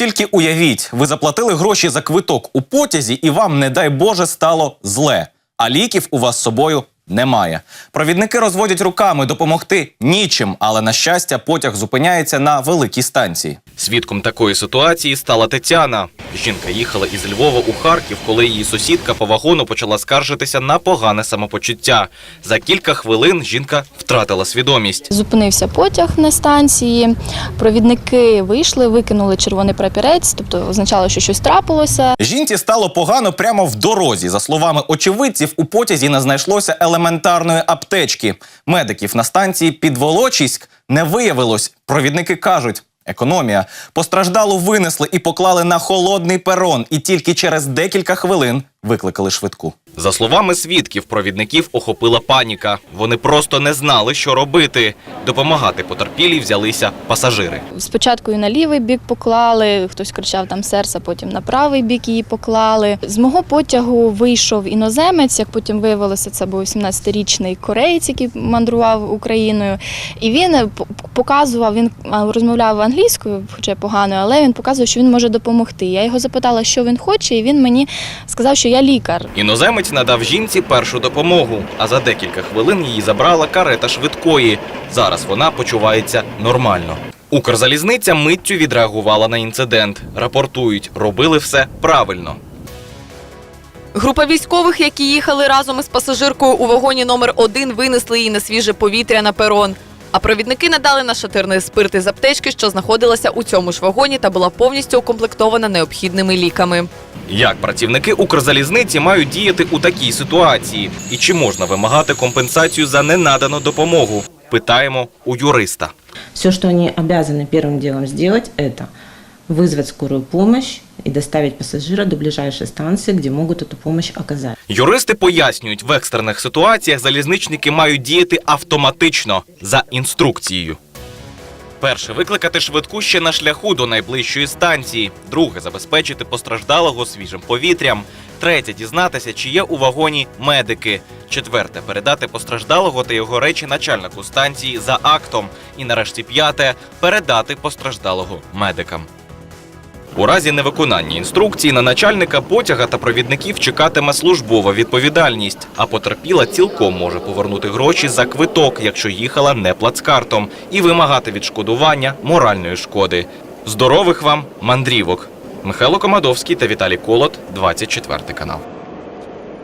Тільки уявіть, ви заплатили гроші за квиток у потязі, і вам, не дай Боже, стало зле. А ліків у вас з собою немає. Провідники розводять руками допомогти нічим, але на щастя, потяг зупиняється на великій станції. Свідком такої ситуації стала Тетяна. Жінка їхала із Львова у Харків, коли її сусідка по вагону почала скаржитися на погане самопочуття. За кілька хвилин жінка втратила свідомість. Зупинився потяг на станції. Провідники вийшли, викинули червоний прапірець, тобто означало, що щось трапилося. Жінці стало погано прямо в дорозі. За словами очевидців, у потязі не знайшлося елементарної аптечки. Медиків на станції Підволочиськ не виявилось. Провідники кажуть. Економія постраждалу винесли і поклали на холодний перон, і тільки через декілька хвилин викликали швидку. За словами свідків, провідників охопила паніка. Вони просто не знали, що робити. Допомагати потерпілій взялися пасажири. Спочатку і на лівий бік поклали, хтось кричав там серце, потім на правий бік її поклали. З мого потягу вийшов іноземець, як потім виявилося, це був 17-річний кореєць, який мандрував Україною. І він е, показував, він розмовляв англійською, хоча й поганою, але він показував, що він може допомогти. Я його запитала, що він хоче, і він мені сказав, що я лікар. Іноземець надав жінці першу допомогу, а за декілька хвилин її забрала карета швидкої. Зараз вона почувається нормально. Укрзалізниця миттю відреагувала на інцидент. Рапортують, робили все правильно. Група військових, які їхали разом із пасажиркою у вагоні номер 1 винесли її на свіже повітря на перон. А провідники надали нашатирний спирт із аптечки, що знаходилася у цьому ж вагоні та була повністю укомплектована необхідними ліками. Як працівники Укрзалізниці мають діяти у такій ситуації? І чи можна вимагати компенсацію за ненадану допомогу? Питаємо у юриста. Все, что они обязаны первым делом сделать, это вызвать скорую помощь и доставить пассажира до ближайшей станции, где могут эту помощь оказать. Юристи пояснюють, в екстрених ситуаціях залізничники мають діяти автоматично за інструкцією. Перше викликати швидку ще на шляху до найближчої станції. Друге забезпечити постраждалого свіжим повітрям. Третє дізнатися, чи є у вагоні медики. Четверте передати постраждалого та його речі начальнику станції за актом. І нарешті п'яте передати постраждалого медикам. У разі невиконання інструкцій на начальника потяга та провідників чекатиме службова відповідальність, а потерпіла цілком може повернути гроші за квиток, якщо їхала не плацкартом, і вимагати відшкодування моральної шкоди. Здорових вам мандрівок! Михайло Комадовський та Віталій Колот, 24 канал.